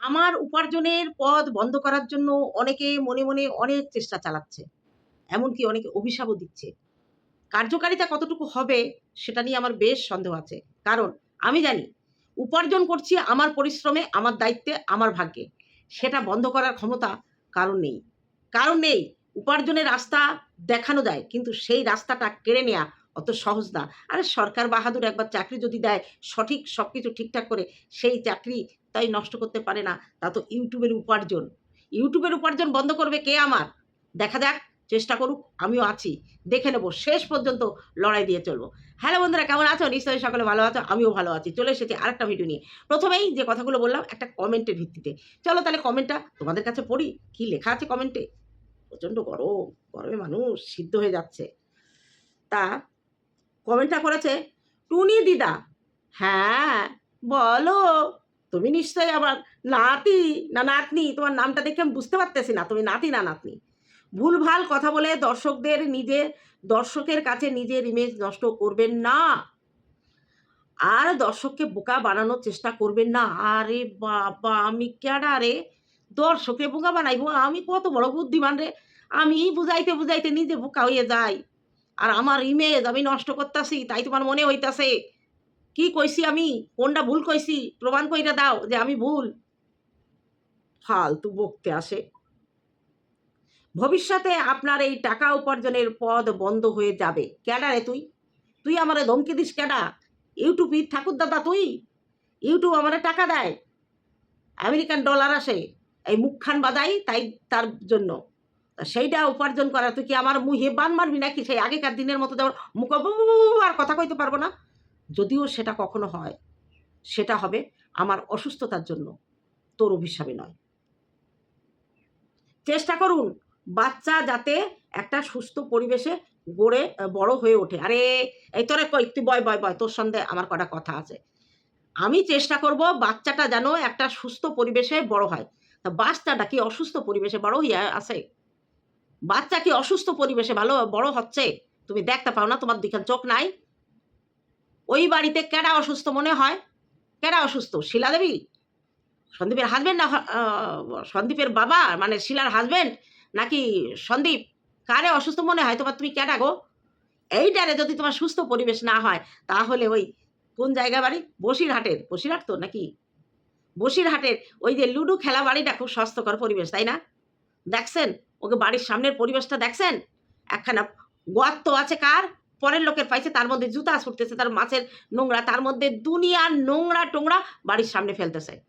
আমার উপার্জনের পথ বন্ধ করার জন্য অনেকে মনে, মনে অনেক চেষ্টা চালাচ্ছে। এমনকি অনেকে অভিশাপও দিচ্ছে। কার্যকারিতা কতটুকু হবে সেটা নিয়ে আমার বেশ সন্দেহ আছে। কারণ আমি জানি উপার্জন করছি আমার পরিশ্রমে, আমার দায়িত্বে, আমার ভাগ্যে। সেটা বন্ধ করার ক্ষমতা কারণ নেই। কারণ নেই। উপার্জনের রাস্তা দেখানো যায়। কিন্তু সেই রাস্তাটা কেড়ে নেওয়া অত সহজ না। আরে সরকার বাহাদুর একবার চাকরি যদি দেয়, সঠিক সব কিছু ঠিকঠাক করে সেই চাকরি তাই নষ্ট করতে পারে না। তা তো ইউটিউবের উপার্জন। ইউটিউবের উপার্জন বন্ধ করবে কে আমার? দেখা যাক, চেষ্টা করুক, আমিও আছি। দেখে নেব শেষ পর্যন্ত লড়াই দিয়ে চলবো হ্যালো বন্ধুরা কেমন আছো? নিশ্চয়ই সকলে ভালো আছো। আমিও ভালো আছি। চলে এসেছি আরেকটা ভিডিও নিয়ে। প্রথমেই যে কথাগুলো বললাম একটা কমেন্টের ভিত্তিতে। চলো তাহলে কমেন্টটা তোমাদের কাছে পড়ি। কি লেখা আছে কমেন্টে? প্রচণ্ড গরম। গরমে মানুষ সিদ্ধ হয়ে যাচ্ছে। তা কমেন্টটা করেছে টুনি দিদা। হ্যাঁ, বলো। তুমি নিশ্চয়ই আমার নাতি না নাতনি? তোমার নামটা দেখে আমি বুঝতে পারতেছি না তুমি নাতি না নাতনি। ভুলভাল কথা বলে দর্শকদের নিজের দর্শকের কাছে নিজের ইমেজ নষ্ট করবেন না। আর দর্শককে বোকা বানানোর চেষ্টা করবেন না। আরে বাবা! আমি ক্যাডা রে? দর্শককে বোকা বানাইবো? আমি কত বড় বুদ্ধিমান রে? আমি বুঝাইতে, বুঝাইতে নিজে বোকা হয়ে যাই। আর আমার ইমেজ আমি নষ্ট করতাছি তাই তোমার মনে হইতাছে। কি কইছি আমি? কোনটা ভুল কইছি? প্রমাণ কইরা দাও যে আমি ভুল। ফালতু বকতে আসে। ভবিষ্যতে আপনার এই টাকা উপার্জনের পথ বন্ধ হয়ে যাবে। ক্যাডা রে তুই? তুই আমারে ধমকি দিস ক্যাডা? ইউটিউব ঠাকুর দাদা তুই? ইউটিউব আমারে টাকা দেয়। আমেরিকান ডলার আসে। এই মুখখান বাজাই তাই তার জন্য। সেইটা উপার্জন করা, তুই কি আমার মুহে বান মারবি নাকি? সেই আগেকার দিনের মতো যেমন মুখ আর কথা কইতে পারব না? যদিও সেটা কখনো হয়, সেটা হবে আমার অসুস্থতার জন্য। তোর অভিশাপে নয়। চেষ্টা করুন বাচ্চা যাতে একটা সুস্থ পরিবেশে গড়ে বড় হয়ে ওঠে। আরে এই তোরে কই তুই বয়, বয়, বয়। তোর সঙ্গে আমার কটা কথা আছে। আমি চেষ্টা করব বাচ্চাটা যেন একটা সুস্থ পরিবেশে বড় হয়। তা বাচ্চাটা কি অসুস্থ পরিবেশে বড় হইয়া আছে? বাচ্চা কি অসুস্থ পরিবেশে ভালো বড় হচ্ছে? তুমি দেখতে পাও না? তোমার দিকে চোখ নাই? ওই বাড়িতে কেডা অসুস্থ মনে হয়? কেডা অসুস্থ? শিলা দেবী? সন্দীপের হাসব্যান্ড না সন্দীপের বাবা মানে শিলার হাসব্যান্ড নাকি সন্দীপ? কারে অসুস্থ মনে হয় তোমার? তুমি কেডা গো? এইটারে যদি তোমার সুস্থ পরিবেশ না হয় তাহলে ওই কোন জায়গা বাড়ি? বসিরহাটের। বসিরহাট তো নাকি? বসিরহাটের ওই যে লুডু খেলা বাড়িটা খুব স্বাস্থ্যকর পরিবেশ, তাই না? দেখছেন? ওকে বাড়ির সামনের পরিবেশটা দেখছেন? একখানা গর্ত আছে কার? পরের লোকের পাইছে তার মধ্যে জুতা ছুটতেছে, তার মাছের নোংরা, তার মধ্যে দুনিয়ার নোংরা-টোংরা বাড়ির সামনে ফেলতেছে।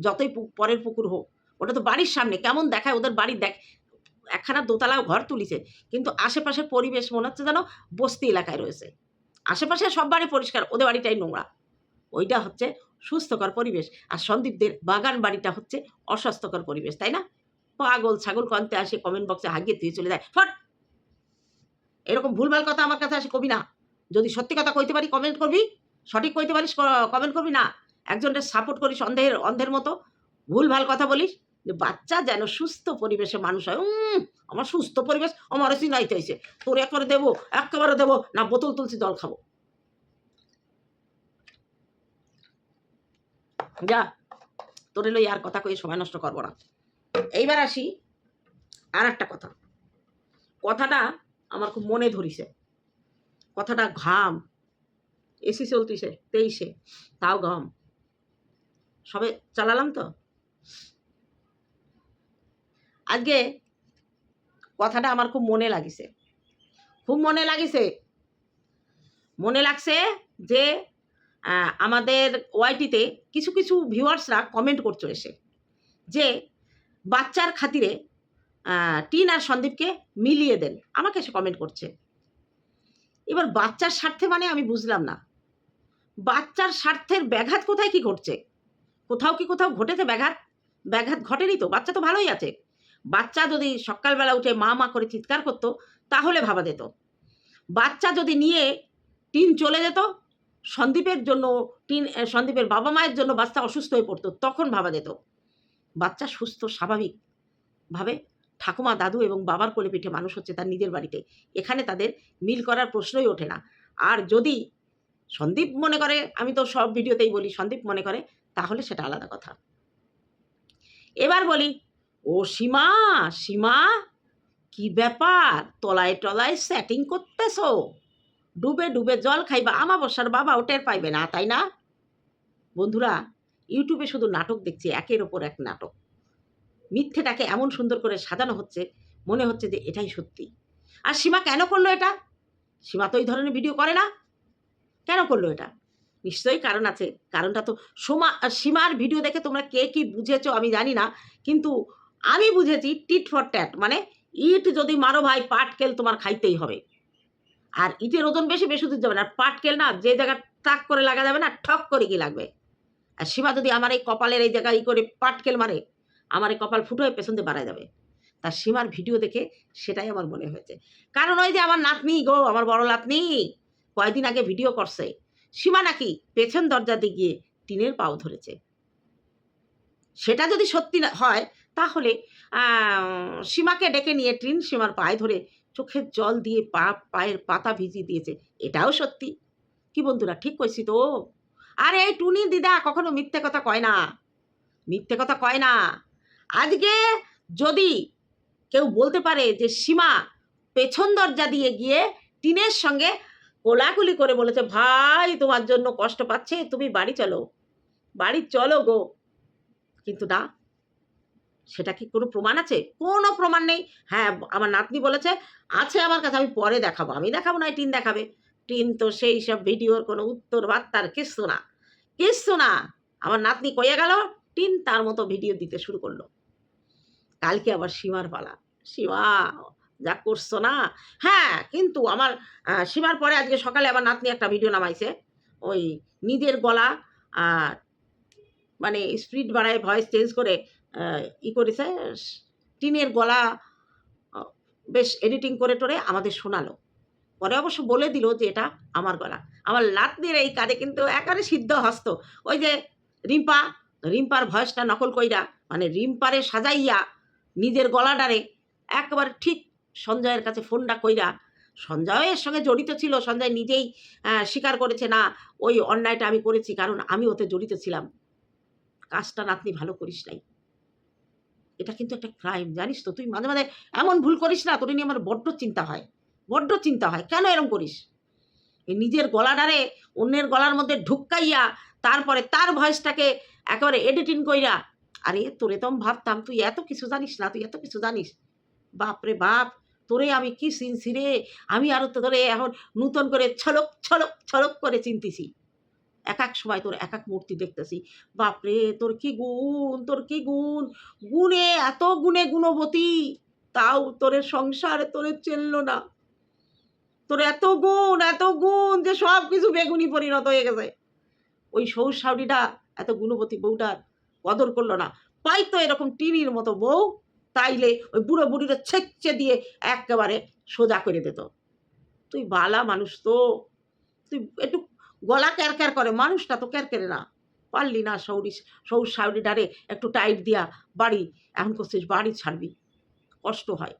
যতই পরের পুকুর হোক। ওটা তো বাড়ির সামনে। কেমন দেখায় ওদের বাড়ির দেখ একখানা দোতলা ঘর তুলিছে। কিন্তু আশেপাশের পরিবেশ মনে হচ্ছে যেন বস্তি এলাকায় রয়েছে। আশেপাশে সব বাড়ি পরিষ্কার, ওদের বাড়িটাই নোংরা। ওইটা হচ্ছে সুস্থকর পরিবেশ। আর সন্দীপদের বাগান বাড়িটা হচ্ছে অস্বাস্থ্যকর পরিবেশ, তাই না? পাগল ছাগল কন্তে আসে কমেন্ট বক্সে হাগিয়ে ধুয়ে চলে যায়। ফট! এরকম ভুলভাল কথা আমার কাছে আসে কবি না। যদি সত্যি কথা কইতে পারি কমেন্ট করবি। সঠিক কইতে পারিস কমেন্ট করবি না। একজনকে সাপোর্ট করিস অন্ধের অন্ধের মতো। ভুলভাল কথা বলিস। যে বাচ্চা যেন সুস্থ পরিবেশে মানুষ হয়। উম আমার সুস্থ পরিবেশ আমার আমারে চিনাইতে আইছে। তোর একবারে দেবো, এক্কেবারে দেবো না বোতল তুলছি জল খাব। যা, তোরে লইয়া আর কথা কয়ে সময় নষ্ট করব না। এইবার আসি আর একটা কথা। কথাটা আমার খুব মনে ধরিছে। কথাটা ঘাম। এসি চলতিছে তেইশে তাও ঘাম। সবে চালালাম তো। আজকে কথাটা আমার খুব মনে লাগিছে। খুব মনে লাগিছে। মনে লাগছে যে আমাদের ওয়াইটিতে কিছু, কিছু ভিউয়ার্সরা কমেন্ট করছ এসে। যে বাচ্চার খাতিরে টিন আর সন্দীপকে মিলিয়ে দেন। আমাকে এসে কমেন্ট করছে। এবার বাচ্চার স্বার্থে মানে আমি বুঝলাম না। বাচ্চার স্বার্থের ব্যাঘাত কোথায় কি ঘটছে? কোথাও কি কোথাও ঘটেছে ব্যাঘাত? ব্যাঘাত ঘটেনি তো। বাচ্চা তো ভালোই আছে। বাচ্চা যদি সকালবেলা উঠে মা, মা করে চিৎকার করতো তাহলে ভাবা যেত। বাচ্চা যদি নিয়ে টিন চলে যেত, সন্দীপের জন্য টিন সন্দীপের বাবা-মায়ের জন্য বাচ্চা অসুস্থ হয়ে পড়তো তখন ভাবা যেত। বাচ্চা সুস্থ স্বাভাবিক ভাবে ঠাকুমা, দাদু এবং বাবার কোলে পিঠে মানুষ হচ্ছে তার নিজের বাড়িতে। এখানে তাদের মিল করার প্রশ্নই ওঠে না। আর যদি সন্দীপ মনে করে আমি তো সব ভিডিওতেই বলি সন্দীপ মনে করে তাহলে সেটা আলাদা কথা। এবার বলি ও সীমা সীমা কি ব্যাপার তলায় টলায় সেটিং করতেছো ডুবে ডুবে জল খাইবা আমাবস্যার বাবা ওটের পাইবে না তাই না বন্ধুরা ইউটিউবে শুধু নাটক দেখছি একের ওপর এক নাটক মিথ্যেটাকে এমন সুন্দর করে সাজানো হচ্ছে, মনে হচ্ছে যে এটাই সত্যি। আর সীমা কেন করল এটা? সীমা তো এই ধরনের ভিডিও করে না। কেন করল এটা? নিশ্চয়ই কারণ আছে। কারণটা তো সোমা, সীমার ভিডিও দেখে তোমরা কে কি বুঝেছ আমি জানি না, কিন্তু আমি বুঝেছি টিট ফর ট্যাট মানে ইট যদি মারো ভাই পাটকেল তোমার খাইতেই হবে। আর ইটের ওজন বেশি বেশি দূর যাবে না। আর পাটকেল না, যে জায়গা টাক করে লাগা যাবে না, ঠক করে কি লাগবে? আর সীমা যদি আমার এই কপালের এই জায়গায় করে পাটকেল মারে আমার এই কপাল ফুটো হয়ে পেছন দিয়ে বাড়ায় যাবে তার সীমার ভিডিও দেখে সেটাই আমার মনে হয়েছে। কারণ ওই যে আমার নাতনি গো, আমার বড় নাতনি কয়দিন আগে ভিডিও করছে। সীমা নাকি পেছন দরজা দিয়ে গিয়ে টিনের পাও ধরেছে। সেটা যদি সত্যি হয়, তাহলে সীমাকে ডেকে নিয়ে টিন সীমার পায়ে ধরে চোখের জল দিয়ে পা, পায়ের পাতা ভিজিয়ে দিয়েছে। এটাও সত্যি। কি বন্ধুরা, ঠিক কইছি তো? আরে এই টুনি দিদা, কখনো মিথ্যে কথা কয় না। মিথ্যে কথা কয় না। আজকে যদি কেউ বলতে পারে যে সীমা পেছন দরজা দিয়ে গিয়ে টিনের সঙ্গে কোলাকুলি করে বলেছে, ভাই, তোমার জন্য কষ্ট পাচ্ছে, তুমি বাড়ি চলো। বাড়ি চলো গো। কিন্তু না, সেটা কি কোনো প্রমাণ আছে? কোনো প্রমাণ নেই। হ্যাঁ আমার নাতনি বলেছে, আছে আমার কাছে, আমি পরে দেখাবো। আমি দেখাবো না টিন দেখাবে। টিন তো সেই সব ভিডিওর কোনো উত্তর, বার্তার কিচ্ছু না। কিচ্ছু না। আমার নাতনি কয়ে গেল, টিন তার মতো ভিডিও দিতে শুরু করল। কালকে আবার সীমার পালা। সীমা, যা করছ না? হ্যাঁ কিন্তু আমার সীমার পরে আজকে সকালে আবার নাতনি একটা ভিডিও নামাইছে। ওই নিজের গলা আর মানে স্পিড বাড়ায় ভয়েস চেঞ্জ করে ই করেছে, টিনের গলা বেশ এডিটিং করে টোরে আমাদের শোনালো। পরে অবশ্য বলে দিল যে এটা আমার গলা। আমার লাতনির এই কাজে কিন্তু একেবারে সিদ্ধ হস্ত। ওই যে রিম্পা, রিম্পার ভয়েসটা নকল কইরা মানে রিম্পারে সাজাইয়া নিজের গলাটারে একবার ঠিক সঞ্জয়ের কাছে ফোনটা কইরা, সঞ্জয়ের সঙ্গে জড়িত ছিল, সঞ্জয় নিজেই স্বীকার করেছে, না, ওই অন্যায়টা আমি করেছি, কারণ আমি ওতে জড়িত ছিলাম। কাজটা নাতনি ভালো করিস নাই। এটা কিন্তু একটা ক্রাইম, জানিস তো? তুই মাঝে মাঝে এমন ভুল করিস না, তোর নিয়ে আমার বড্ড চিন্তা হয়, বড্ড চিন্তা হয়। কেন এরম করিস? নিজের গলাটারে অন্যের গলার মধ্যে ঢুকাইয়া, তারপরে তার ভয়েসটাকে একেবারে এডিটিং কইরা আরে তোরে তো আমি ভাবতাম, তুই এত কিছু জানিস না, তুই এত কিছু জানিস। বাপরে বাপ, তোরে আমি কি চিনছি রে? আমি আরও তো তোরে এখন নূতন করে ছলক ছলক ছলক করে চিনতেছি। এক এক সময় তোর এক এক মূর্তি দেখতেছি। বাপরে তোর কি গুণ, তোর কি গুণ? গুণে এত গুণে গুণবতী, তাও তোরে সংসার তোরে চেনলো না। তোর এত গুণ এত গুণ যে সব কিছু বেগুনি পরিণত হয়ে গেছে। ওই সৌর সাউরিটা এত গুণবতী বউটার কদর করল না। পাই তো এরকম টিনির মতো বউ, তাইলে ওই বুড়ো বুড়িটা ছেচ্ছে দিয়ে একেবারে সোজা করে দিত। তুই বালা মানুষ তো। তুই একটু গলা ক্যার ক্যার করে। মানুষটা তো ক্যার কেরে না। পারলি না সৌরি সৌর সাউরি ডারে একটু টাইট দিয়া বাড়ি, এখন করছিস বাড়ি ছাড়বি। কষ্ট হয়।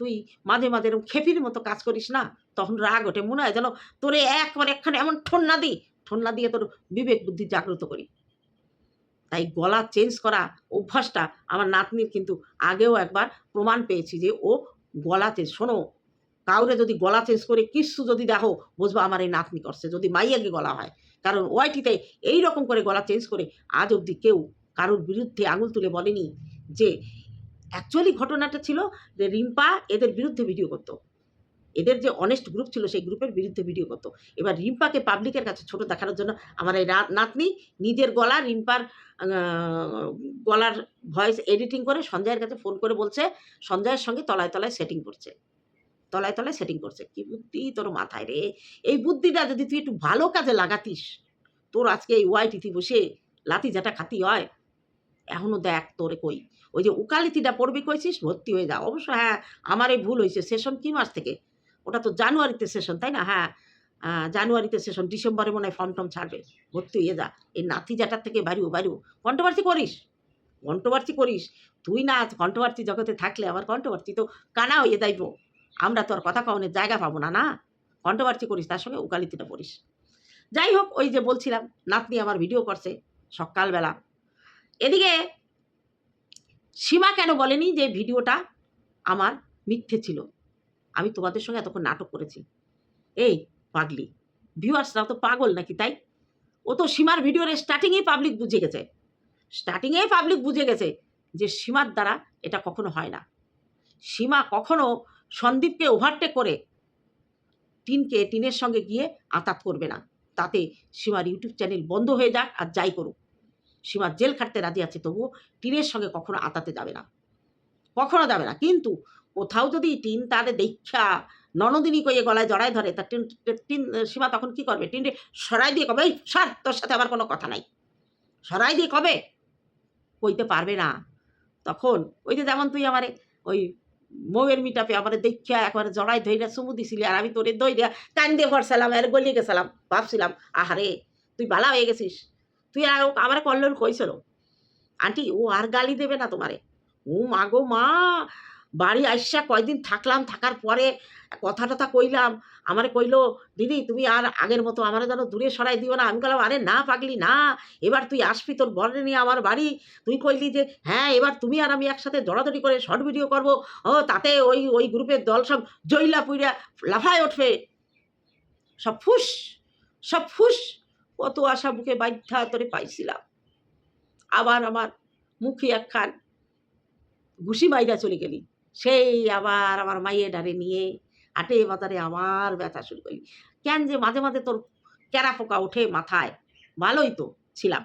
তুই মাঝে মাঝে এরকম খেপির মতো কাজ করিস না? তখন রাগ ওঠে। মনে হয় যেন তোরে একবার একখানে এমন ঠন্না দিই। ঠন্না দিয়ে তোর বিবেক বুদ্ধি জাগ্রত করি। তাই গলা চেঞ্জ করা অভ্যাসটা আমার নাতনির কিন্তু আগেও একবার প্রমাণ পেয়েছি যে ও গলা চেঞ্জ শোনো, কাউরে যদি গলা চেঞ্জ করে কিচ্ছু যদি দেখো, বুঝব আমার এই নাতনি করছে। যদি মাইয়াকে গলা হয়, কারণ ওয়াইটিতে এই রকম করে গলা চেঞ্জ করে আজ অবধি কেউ কারোর বিরুদ্ধে আঙুল তুলে বলেনি যে অ্যাকচুয়ালি ঘটনাটা ছিল যে রিম্পা এদের বিরুদ্ধে ভিডিও করতো। এদের যে অনেস্ট গ্রুপ ছিল সেই গ্রুপের বিরুদ্ধে ভিডিও করতো। এবার রিম্পাকে পাবলিকের কাছে ছোট দেখানোর জন্য আমার এই নাতনি নিজের গলা রিম্পার গলার ভয়েস এডিটিং করে সঞ্জয়ের কাছে ফোন করে বলছে, সঞ্জয়ের সঙ্গে তলায় তলায় সেটিং করছে। তলায় তলায় সেটিং করছে। কি বুদ্ধি তোর মাথায় রে? এই বুদ্ধিটা যদি তুই একটু ভালো কাজে লাগাতিস, তোর আজকে এই ওয়াইটিতে বসে লাতি জাটা খাতি হয়। এখনও দেখ তোরে কই। ওই যে উকালিতিটা পড়বি কইছিস, ভর্তি হয়ে যা। অবশ্য হ্যাঁ আমার এই ভুল হয়েছে। সেশন কি মাস থেকে? ওটা তো জানুয়ারিতে সেশন তাই না? হ্যাঁ। জানুয়ারিতে সেশন ডিসেম্বরে মনে হয় ফর্ম টর্ম ছাড়বে। ভর্তি হয়ে যা। এই নাতি জাটার থেকে বাড়িও বাড়িও। কন্ট্রোভার্সি করিস। কন্ট্রোভার্সি করিস। তুই না কন্ট্রোভার্সি জগতে থাকলে আবার কন্ট্রোভার্সি তো কানা হয়ে যাইব। আমরা তো আর কথা কওনের জায়গা পাবো না না? কন্ট্রোভার্সি করিস, তার সঙ্গে উকালিতিটা পড়িস। যাই হোক, ওই যে বলছিলাম, নাতনি আমার ভিডিও করছে সকালবেলা। এদিকে সীমা কেন বলেনি যে ভিডিওটা আমার মিথ্যে ছিল? আমি তোমাদের সঙ্গে এতক্ষণ নাটক করেছি। এই পাগলি ভিউয়ার্সরাও তো পাগল নাকি তাই? ও তো সীমার ভিডিওর স্টার্টিংয়েই পাবলিক বুঝে গেছে। স্টার্টিংয়েই পাবলিক বুঝে গেছে যে সীমার দ্বারা এটা কখনো হয় না। সীমা কখনো সন্দীপকে ওভারটেক করে টিনকে, টিনের সঙ্গে গিয়ে আতাত করবে না। তাতে সীমার ইউটিউব চ্যানেল বন্ধ হয়ে যাক আর যাই করুক। সীমা জেল খাটতে রাজি আছে, তবুও টিনের সঙ্গে কখনো আতাতে যাবে না। কখনো যাবে না, কিন্তু কোথাও যদি টিন তার দীক্ষা ননদিনী কইয়ে গলায় জড়ায় ধরে, তা টিন টিন সীমা তখন কি করবে? টিনটে সরাই দিয়ে কবে? সার, তোর সাথে আমার কোনো কথা নাই। সরাই দিয়ে কবে? কইতে পারবে না। তখন ওই যে যেমন তুই আমারে ওই মৌয়ের মিটাপে আমার দেখিয়া একবারে জড়াই ধইরা চুমু দিছিলি আর আমি তোরে দইরা কান দিয়ে ভরসালাম আর গলিয়ে গেছিলাম, ভাবছিলাম, আহারে, তুই বালা হয়ে গেছিস। তুই আর আমার কল্লোল কইছিল আন্টি, ও আর গালি দেবে না তোমারে। ও মাগো মা বাড়ি আইসা কয়দিন থাকলাম, থাকার পরে কথা টথা কইলাম। আমার কইলো, দিদি, তুমি আর আগের মতো আমার যেন দূরে সরাই দিও না। আমি বললাম, আরে না পাগলি, না। এবার তুই আসবি তোর বরে নিয়ে আমার বাড়ি। তুই কইলি যে হ্যাঁ এবার তুমি আর আমি একসাথে দড়াদড়ি করে শর্ট ভিডিও করব। ও, তাতে ওই ওই গ্রুপের দল সব জইলা পুইরা লাফায় উঠবে সব ফুস সব ফুস। কত আশা বুকে বাধ্যা তোরে পাইছিলাম। আবার আমার মুখে একখান ঘুষি মাইরা চলে গেলি। সেই আবার আমার মাইয়ে ডারে নিয়ে আটে বাজারে আবার ব্যথা শুরু করি কেন যে মাঝে মাঝে তোর ক্যারা পোকা ওঠে মাথায়? ভালোই তো ছিলাম।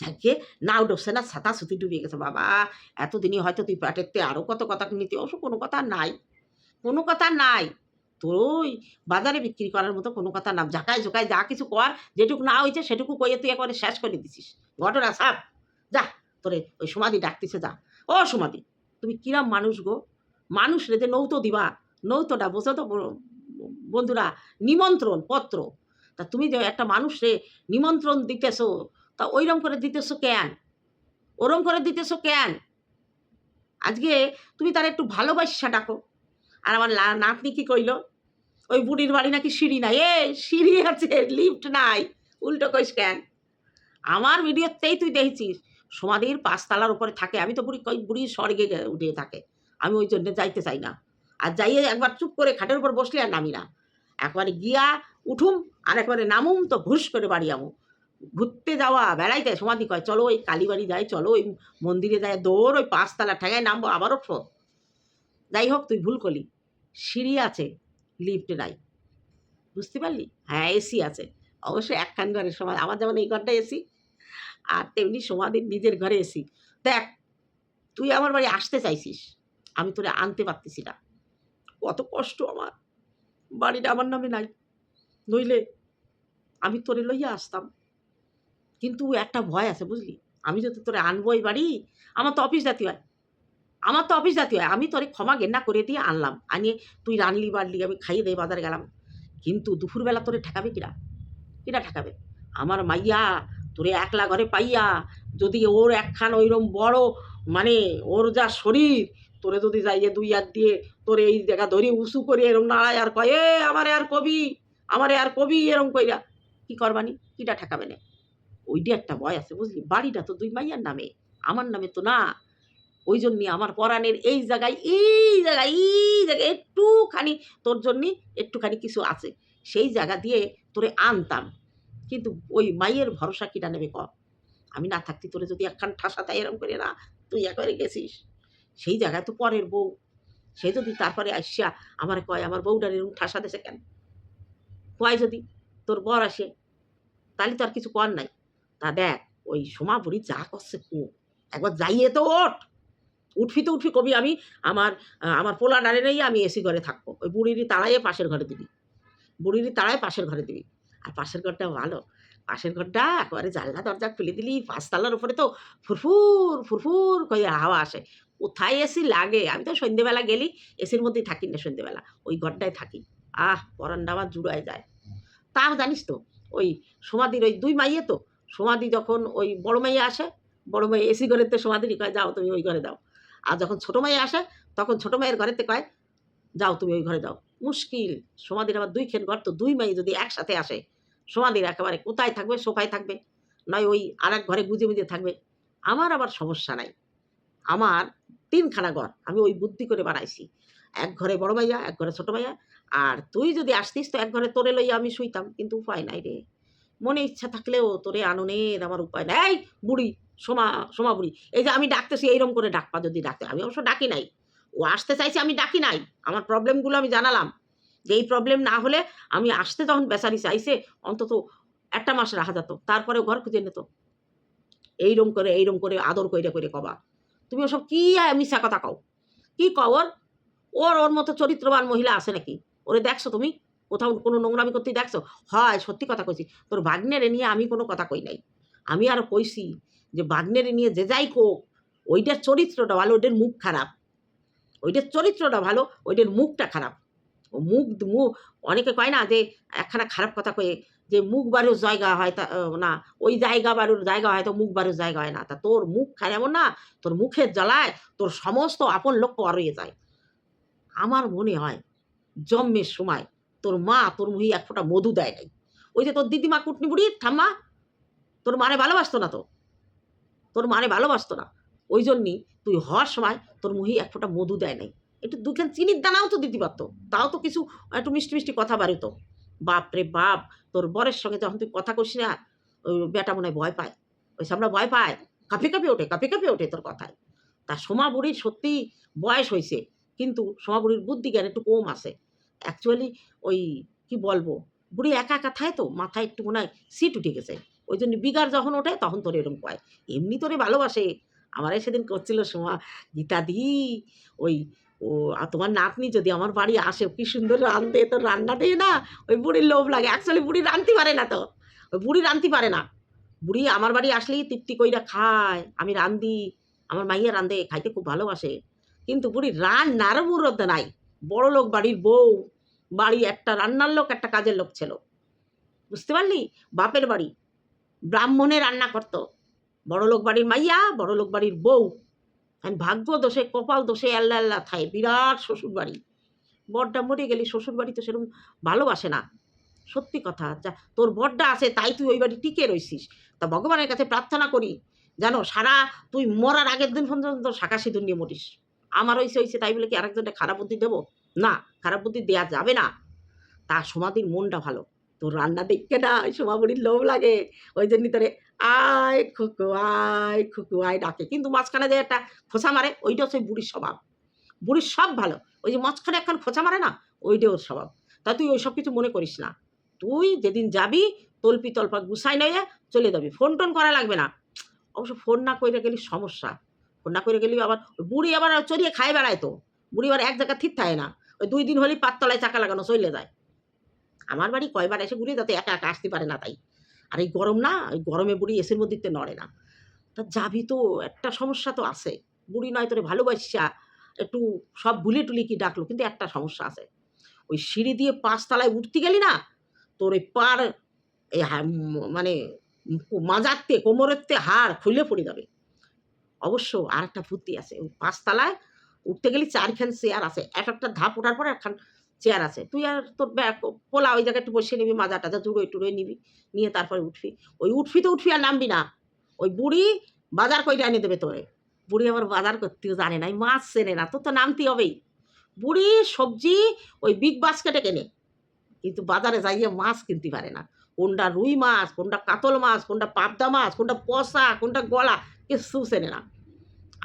যাকে নাও ডোসে না, ছাতা সুতি ডুবে গেছে। বাবা, এতদিনই হয়তো তুই পেটেরতে আরও কত কথা নিতে। অবশ্য কোনো কথা নাই। কোনো কথা নাই। তোর ওই বাজারে বিক্রি করার মতো কোনো কথা না। ঝাঁকায় ঝোঁকায় যা কিছু কর, যেটুকু না হয়েছে সেটুকু কইয়ে তুই একবারে শেষ করে দিছিস। ঘটনা সাপ যা, তোরে ওই সমাধি ডাকতেছে, যা। ও সমাধি তুমি কিরাম মানুষ গো? মানুষ রে যে নৌতো দিবা, নৌতোটা বোঝো তো বন্ধুরা, নিমন্ত্রণ পত্র। তা তুমি যে একটা মানুষরে নিমন্ত্রণ দিতেছো, তা ওইরম করে দিতেছো কেন? ওরম করে দিতেছো কেন? আজকে তুমি তার একটু ভালোবাসা ডাকো। আর আমার নাতনি কি কইল? ওই বুড়ির বাড়ি নাকি সিঁড়ি নাই? এ, সিঁড়ি আছে, লিফট নাই। উল্টো কইস কেন? আমার ভিডিওতেই তুই দেখেছিস। সমাধির পাঁচতলার উপরে থাকে। আমি তো বুড়ি বুড়ি স্বর্গে উঠে থাকে। আমি ওই জন্য যাইতে চাই না। আর যাইয়ে একবার চুপ করে খাটের উপর বসলে আর নামি না। একবারে গিয়া উঠুম আর একবারে নামুম তো ঘুষ করে বাড়ি আমু। ঘুরতে যাওয়া বেড়াইতে সমাধি কয়, চলো ওই কালীবাড়ি যাই, চলো ওই মন্দিরে যাই, দৌড় ওই পাঁচতলা ঠেঙায় নামবো আবারও ফো যাই হোক, তুই ভুল করলি। সিঁড়ি আছে লিফট নাই। বুঝতে পারলি? হ্যাঁ এসি আছে। অবশ্যই একখান ঘরের সময় আমার যেমন এই ঘরটা এসি আর তেমনি সমাধির নিজের ঘরে এসি। দেখ, তুই আমার বাড়ি আসতে চাইছিস, আমি তোরে আনতে পারতেছি না। কত কষ্ট আমার। বাড়িটা আমার নামে নাই। নইলে আমি তোরে লইয়া আসতাম। কিন্তু একটা ভয় আছে, বুঝলি? আমি যদি তোরে আনব এই বাড়ি, আমার তো অফিস জাতি হয়। আমার তো অফিস জাতি হয়। আমি তোরে ক্ষমা ঘেন্না করে দিয়ে আনলাম। আনিয়ে তুই রানলি বাড়লি আমি খাইয়ে দিয়ে বাজারে গেলাম। কিন্তু দুপুরবেলা তোরে ঠেকাবে কিরা? কিরা ঠেকাবে? আমার মাইয়া তোরে একলা ঘরে পাইয়া যদি ওর একখান ওইরম বড় মানে ওর যা শরীর, তোরে যদি যাইয়ে দুই হাত দিয়ে তোরে এই জায়গা ধরে উঁচু করে এরম নাড়ায় আর কয়, এ, আমারে আর কবি, আমারে আর কবি, এরম কইরা কি করবানি? কিটা ঠেকাবে না? ওইটা একটা ভয় আছে, বুঝলি? বাড়িটা তো দুই মাইয়ার নামে, আমার নামে তো না। ওই জন্যে আমার পরাণের এই জায়গায় এই জায়গায় এই জায়গায় একটুখানি তোর জন্যে একটুখানি কিছু আছে। সেই জায়গা দিয়ে তোরে আনতাম। কিন্তু ওই মাইয়ের ভরসা কিটা নেবে ক আমি না থাকতি তোরে যদি একখান ঠাসা তাই এরম করে না, তুই একবারে গেছিস। সেই জায়গায় তো পরের বউ। সে যদি তারপরে আসিয়া আমার কয়, আমার বউটার এরকম ঠাসা দেশে কেন? কয় যদি, তোর বর আসে তাহলে তো আর কিছু কর নাই। তা দেখ, ওই সোমা বুড়ি যা করছে কু। একবার যাইয়ে তো ওঠ। উঠবি তো উঠবি কবি, আমি আমার আমার পোলা ডালে নেই, আমি এসি ঘরে থাকব। ওই বুড়িরই তাড়াইয়ে পাশের ঘরে দিবি। বুড়িরই তাড়ায় পাশের ঘরে দিবি। আর পাশের ঘরটা ভালো। পাশের ঘরটা একেবারে জানলা, দরজা খুলে দিলি পাঁচতলার উপরে তো ফুরফুর ফুরফুর করে হাওয়া আসে। কোথায় এসি লাগে? আমি তো সন্ধ্যেবেলা গেলি, এসির মধ্যেই থাকি না সন্ধ্যেবেলা ওই ঘরটায় থাকি। আহ পরান্ডা আমার জুড়ায় যায়। তাও জানিস তো, ওই সমাধির ওই দুই মাইয়ে তো সমাধি যখন ওই বড় মাইয়া আসে, বড় মাইয়া এসি ঘরের ঘরেতে সমাধিরই কয়, যাও তুমি ওই ঘরে দাও। আর যখন ছোটো মাইয়া আসে, তখন ছোটো মায়ের ঘরেতে কয়, যাও তুমি ওই ঘরে দাও। মুশকিল সমাধির আবার দুই খেন ঘর তো দুই মাই যদি একসাথে আসে সমাধির একেবারে, কোথায় থাকবে, সোফায় থাকবে, নয় ওই আর এক ঘরে গুজে গুজে থাকবে, আমার আবার সমস্যা নাই। আমার তিনখানা ঘর আমি ওই বুদ্ধি করে বানাইছি। এক ঘরে বড় ভাইয়া, এক ঘরে ছোট ভাইয়া, আর তুই যদি আসতিস তো এক ঘরে তোরে লইয়া আমি শুইতাম, কিন্তু উপায় নাই রে। মনে ইচ্ছা থাকলেও তোরে আননের আমার উপায় নাই। এই বুড়ি, সোমা সোমা বুড়ি, এই যে আমি ডাকতেছি এইরকম করে ডাকপা যদি ডাকতে আমি অবশ্য ডাকি নাই। ও আসতে চাইছে, আমি ডাকি নাই। আমার প্রবলেমগুলো আমি জানালাম। যে এই প্রবলেম না হলে আমি আসতে তখন বেচারি চাইছে অন্তত একটা মাস রাখা যেত তারপরে ঘর খুঁজে নিত। এইরম করে এইরম করে, আদর কইরে কইরে কবা। তুমি ওসব কি মিশা কথা কও? কি কও ওর? ওর ওর মতো চরিত্রবান মহিলা আছে নাকি? ওরে দেখছ তুমি? কোথাও কোনো নোংরামি করতে দেখছ? হয়, সত্যি কথা কইছি। তোর বাগ্নেরে নিয়ে আমি কোনো কথা কই নাই। আমি আর কইছি যে বাগ্নেরে নিয়ে যে যাই কোক, ওইটার চরিত্রটা ভালো, ওইটার মুখ খারাপ। ওইটার চরিত্রটা ভালো, ওইটার মুখটা খারাপ। মুখ মুখ, অনেকে কয় না যে একখানা খারাপ কথা কয়ে যে মুখ বাড়ির জায়গা হয় তা না, ওই জায়গা বাড়ির জায়গা হয় তো মুখ বাড়ির জায়গা হয় না। তা তোর মুখ খায় এমন না, তোর মুখের জ্বালায় তোর সমস্ত আপন লোক পর হয়ে যায়। আমার মনে হয় জন্মের সময় তোর মা তোর মুহি এক ফোঁটা মধু দেয় নাই। ওই যে তোর দিদিমা কুটনি বুড়ি ঠাম্মা, তোর মারে ভালোবাসতো না তো। তোর মারে ভালোবাসতো না। ওই জন্যই তুই হওয়ার সময় তোর মুহি এক ফোঁটা মধু দেয় নাই। একটু দুখান চিনির দানাও তো দিতে পারতো। তাও তো কিছু একটু মিষ্টি মিষ্টি কথা বাড়িত। বাপ রে বাপ, তোর বরের সঙ্গে যখন তুই কথা কইস না, ওই বেটা মনে হয় ভয় পায়। ওই সামনে ভয় পায়। কাঁপে কাঁপে ওঠে, কাঁপি কাঁপে ওঠে তোর কথায়। তা সোমা বুড়ির সত্যি বয়স হয়েছে কিন্তু সোমা বুড়ির বুদ্ধি জ্ঞান একটু কম আছে। অ্যাকচুয়ালি ওই কি বলব, বুড়ি একা একা থায় তো, মাথায় একটু মনে হয় সিট উঠে গেছে। ওই জন্য বিগার যখন ওঠে, তখন তোর এরকম কয়। এমনি তোরে ভালোবাসে। আমারে সেদিন করছিল সোমা গীতা দি ওই ও, আর তোমার নাতনি যদি আমার বাড়ি আসে, কি সুন্দর রান্ধে তো রান্না দিয়ে না ওই বুড়ির লোভ লাগে। অ্যাকচুয়ালি বুড়ি রাঁধতে পারে না তো। ওই বুড়ি রাঁধতে পারে না। বুড়ি আমার বাড়ি আসলেই তৃপ্তি কইরা খায়। আমি রান্ধি আমার মাইয়া রান্ধে খাইতে খুব ভালোবাসে। কিন্তু বুড়ি রান্নার মুরত নাই। বড় লোক বাড়ির বউ। বাড়ি একটা রান্নার লোক, একটা কাজের লোক ছিল। বুঝতে পারলি? বাপের বাড়ি। ব্রাহ্মণে রান্না করতো। বড় লোক বাড়ির মাইয়া, বড় লোক বাড়ির বউ। ভাগ্য দোষে, কপাল দোষে আল্লাহ আল্লাহ থাই, বিরাট শ্বশুরবাড়ি। বরটা মরে গেলি শ্বশুরবাড়ি তো সেরকম ভালোবাসে না। সত্যি কথা, যা তোর বরটা আছে তাই তুই ওই বাড়ি টিকে রইছিস। তা ভগবানের কাছে প্রার্থনা করি, জানো, সারা তুই মরার আগের দিন পর্যন্ত শাখা সিঁদুর নিয়ে মরিস। আমার হয়েছে হয়েছে তাই বলে কি আরেকজনটা খারাপ বুদ্ধি দেবো? না, খারাপ বুদ্ধি দেওয়া যাবে না। তা সমাধির মনটা ভালো। তোর রান্না দেখকে না ওই সোমাবুড়ির লোভ লাগে। ওই জন্যই তোরে আয় খুকু আয় খুকু, আয় ডাকে। কিন্তু মাঝখানে যে একটা খোঁচা মারে ওইটা ওই বুড়ির স্বভাব। বুড়ির সব ভালো। ওই যে মাঝখানে একখান খোঁচা মারে না ওইটা ওর স্বভাব। তা তুই ওই সব কিছু মনে করিস না। তুই যেদিন যাবি, তলপি তলপা গুছাই নিয়ে চলে যাবি। ফোন টোন করা লাগবে না। অবশ্য ফোন না করে গেলি সমস্যা। ফোন না করে গেলি আবার বুড়ি আবার চড়িয়ে খায় বেড়ায় তো। বুড়ি আবার এক জায়গা ঠিক থাকে না। ওই দুই দিন হলেই পাততলায় চাকা লাগানো চলে যায়। আমার বাড়ি কয়বার এসে ঘুরে যাতে একা একা আসতে পারে না তাই। আর এই গরম না ওই গরমে বুড়ি এসির মধ্যে নড়ে না। তা যাবি তো, একটা সমস্যা তো আছে। বুড়ি নয় তোরে ভালোবাসা একটু সব ভুলে টুলি কি ডাকলো, কিন্তু একটা সমস্যা আছে। ওই সিঁড়ি দিয়ে পাঁচতলায় উঠতে গেলি না, তোর ওই পার এই মানে মাজারতে কোমরেরতে হাড় খুলে পড়ে যাবে। অবশ্য আর একটা বুদ্ধি আছে, ওই পাঁচতলায় উঠতে গেলে চারখান চেয়ার আছে, এক একটা ধাপ ওঠার পরে একখান চেয়ার আছে। তুই আর তোর পোলা ওই জায়গায় একটু বসে নিবি মাজা টাজা জুড়োই টুড়োই নিবি, নিয়ে তারপরে উঠবি। ওই উঠবি তো উঠবি আর নামবি না। ওই বুড়ি বাজার কইটা এনে দেবে তোরে। বুড়ি আবার বাজার করতেও জানে না মাছ চেনে না, তোর তো নামতে হবেই। বুড়ি সবজি ওই বিগ বাস্কেটে কেনে। কিন্তু বাজারে যাইয়ে মাছ কিনতে পারে না। কোনটা রুই মাছ, কোনটা কাতল মাছ, কোনটা পাবদা মাছ, কোনটা পসা কোনটা গলা, কিছু চেনে না।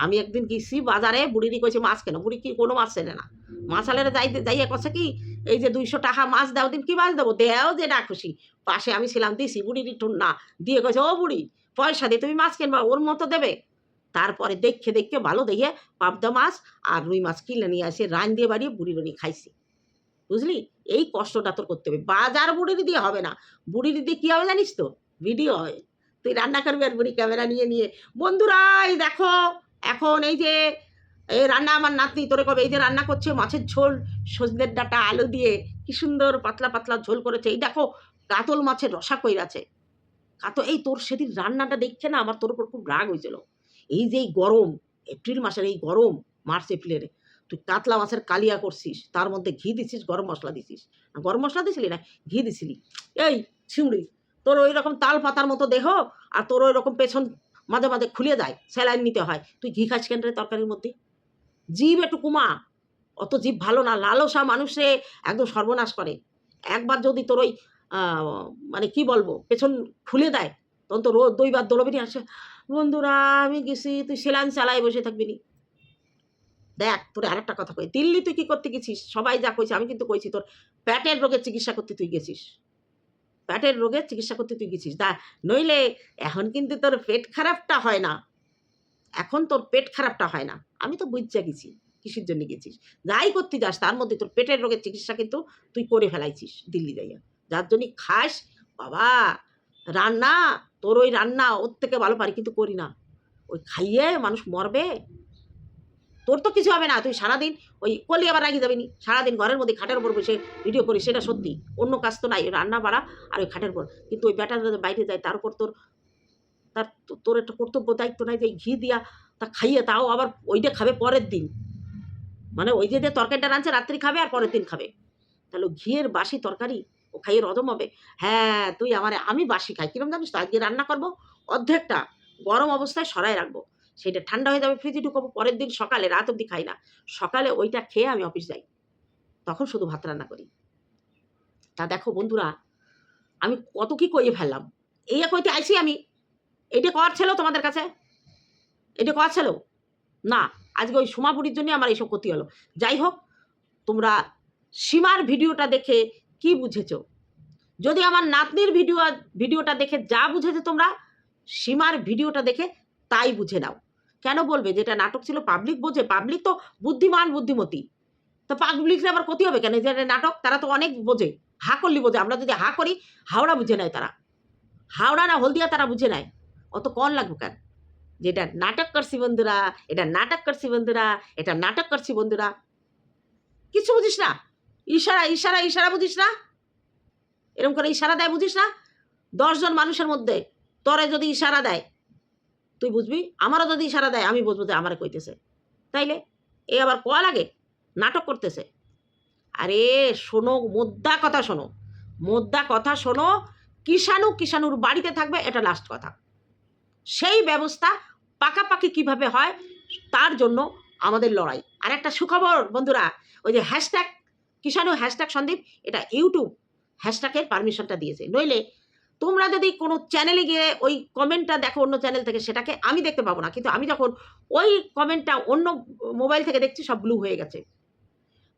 আমি একদিন গেছি বাজারে, বুড়িরই কইছে, মাছ কেন? বুড়ি কি, কোনো মাছ চেনে না। মাছ আলেরা যাই যাইয়া কছে কি, এই যে দুইশো টাকা মাছ দাও, দিন কি মাছ দেবো? দেও যে না খুশি। পাশে আমি ছিলাম, দিছি, বুড়ির একটু না, দিয়ে কইছে, ও বুড়ি, পয়সা দিয়ে তুমি মাছ কিনবা, ওর মতো দেবে। তারপরে দেখে দেখে, ভালো দেখে, পাবদা মাছ আর রুই মাছ কিনে নিয়ে আসে রান দিয়ে বাড়িয়ে বুড়ি রুড়ি খাইছি। বুঝলি? এই কষ্টটা তোর করতে হবে। বাজার বুড়ির দিয়ে হবে না। বুড়ির দিয়ে কী হবে জানিস তো? ভিডিও হবে তুই রান্না করবি আর বুড়ি ক্যামেরা নিয়ে নিয়ে। বন্ধুরা, এই দেখো এখন এই যে, এই রান্না আমার নাতনি তোরে কবে, এই যে রান্না করছে মাছের ঝোল, সজনের ডাটা, আলু দিয়ে, কি সুন্দর পাতলা পাতলা ঝোল করেছে। এই দেখো, কাতল মাছের রসা কইরাছে। কাতো এই তোর সেদিন রান্নাটা দেখছে না? আমার তোর উপর খুব রাগ হয়েছিল এই যে এই গরম, এপ্রিল মাসের এই গরম, মার্চ, এপ্রিলের, তুই কাতলা মাছের কালিয়া করছিস, তার মধ্যে ঘি দিছিস, গরম মশলা দিছিস। গরম মশলা দিছিলি না, ঘি দিছিলি। এই ছিমড়ি তোর ওই রকম তাল পাতার মতো দেহ, আর তোর ওই রকম পেছন মাঝে মাঝে খুলে দেয়, স্যালাইন নিতে হয়। তুই ঘি খাস কেন রে তরকারির মধ্যে? জীব একটু কুমা, অত জীব ভালো না, লালসা মানুষে একদম সর্বনাশ করে। একবার যদি তোর ওই মানে কি বলব, পেছন খুলে দেয়, তখন তো রোদ দইবার দৌড়বি নি, আসে, বন্ধুরা, আমি গেছি, তুই সেলাইন চালাই বসে থাকবি নি। দেখ, তোর আরেকটা কথা কই, দিল্লি তুই কি করতে গেছিস? সবাই যা কইছে, আমি কিন্তু কইছি, তোর প্যাটের রোগের চিকিৎসা করতে তুই গেছিস। প্যাটের রোগের চিকিৎসা করতে তুই গেছিস। দা নইলে এখন কিন্তু তোর পেট খারাপটা হয় না। এখন তোর পেট খারাপটা হয় না। আমি তো বুঝতে গেছি, কিসের জন্য গেছিস? যাই করতে যাস, তার মধ্যে তোর পেটের রোগের চিকিৎসা কিন্তু তুই করে ফেলাইছিস দিল্লি যাইয়া। যার জন্য খাস, বাবা, রান্না, তোর ওই রান্না ওর থেকে ভালো পারি কিন্তু করি না। ওই খাইয়ে মানুষ মরবে। তোর তো কিছু হবে না, তুই সারাদিন ওই কলি আবার রাখি যাবি নি? সারাদিন ঘরের মধ্যে খাটের উপর বসে ভিডিও করিস, সেটা সত্যি। অন্য কাজ তো নাই, রান্না বাড়া আর ওই খাটের উপর। কিন্তু ওই ব্যাটার যদি বাইরে যায়, তার উপর তোর তার তোর একটা কর্তব্য, দায়িত্ব নাই যে ঘি দিয়া তা খাইয়ে তাও আবার ওইটা খাবে পরের দিন। মানে ওই যে তরকারিটা রাঁধছে, রাত্রি খাবে আর পরের দিন খাবে। তাহলে ঘিয়ের বাসি তরকারি, ও খাইয়ে রদম হবে। হ্যাঁ তুই আমার, আমি বাসি খাই। কিরম জানিস তো? আজকে রান্না করব, অর্ধেকটা গরম অবস্থায় সরাই রাখব। সেটা ঠান্ডা হয়ে যাবে ফ্রিজে ঢুকাবো, পরের দিন সকালে, রাত অবধি খাই না। সকালে ওইটা খেয়ে আমি অফিস যাই। তখন শুধু ভাত রান্না করি। তা দেখো বন্ধুরা, আমি কত কি কইয়ে ফেললাম। এই এক হইতে আইসি আমি। এটা কর ছিল তোমাদের কাছে। এটা কর ছিল। না, আজকে ওই সোমাপুরির জন্য আমার এইসব ক্ষতি হলো। যাই হোক, তোমরা সীমার ভিডিওটা দেখে কি বুঝেছ? যদি আমার নাতনির ভিডিও ভিডিওটা দেখে যা বুঝেছ তোমরা, সীমার ভিডিওটা দেখে তাই বুঝে নাও। কেন বলবে? যেটা নাটক ছিল পাবলিক বোঝে। পাবলিক তো বুদ্ধিমান বুদ্ধিমতী। তো পাবলিকের আবার ক্ষতি হবে কেন? যেটা নাটক, তারা তো অনেক বোঝে। হা করলি বোঝে। আমরা যদি হা করি, হাওড়া বুঝে নেয় তারা। হাওড়া না হলদিয়া তারা বুঝে নেয়। অত কন লাগবে কেন? যেটা নাটক করছি বন্ধুরা, এটা নাটক করছি বন্ধুরা, এটা নাটক করছি বন্ধুরা। কিছু বুঝিস না? ইশারা ইশারা ইশারা বুঝিস না? এরকম করে ইশারা দেয় বুঝিস না? দশজন মানুষের মধ্যে, তরে যদি ইশারা দেয় তুই বুঝবি? আমারও যদি ইশারা দেয়, আমি বুঝব যে আমার কইতেছে। তাইলে? এ আবার কয়া লাগে? নাটক করতেছে। আরে শোনো, মোদ্দা কথা শোনো। মোদ্দা কথা শোনো, কিষাণু কিষাণুর বাড়িতে থাকবে, এটা লাস্ট কথা। সেই ব্যবস্থা পাকাপাকি কীভাবে হয়, তার জন্য আমাদের লড়াই। আর একটা সুখবর, বন্ধুরা, ওই যে হ্যাশট্যাগ কিষাণু হ্যাশট্যাগ সন্দীপ, এটা ইউটিউব হ্যাশট্যাগের পারমিশনটা দিয়েছে। নইলে তোমরা যদি কোনো চ্যানেলে গিয়ে ওই কমেন্টটা দেখো অন্য চ্যানেল থেকে, সেটাকে আমি দেখতে পাবো না। কিন্তু আমি যখন ওই কমেন্টটা অন্য মোবাইল থেকে দেখছি, সব ব্লু হয়ে গেছে।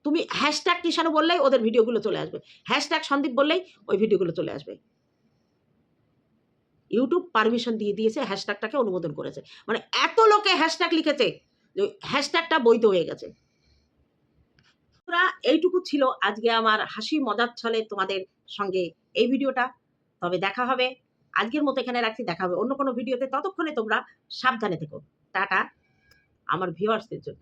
তুমি হ্যাশট্যাগ কিষাণু বললেই ওদের ভিডিওগুলো চলে আসবে। হ্যাশট্যাগ সন্দীপ বললেই ওই ভিডিওগুলো চলে আসবে। ইউটিউব পারমিশন দিয়ে দিয়েছে হ্যাশট্যাগটাকে অনুমোদন করেছে। মানে এত লোকে হ্যাশট্যাগ লিখেছে যে হ্যাশট্যাগটা বৈধ হয়ে গেছে। এইটুকু ছিল আজকে আমার হাসি মজার ছলে তোমাদের সঙ্গে এই ভিডিওটা তবে দেখা হবে। আজকের মতো এখানে রাখছি। দেখা হবে অন্য কোনো ভিডিওতে। ততক্ষণে তোমরা সাবধানে থেকো। টাটা, আমার ভিউয়ার্সদের জন্য।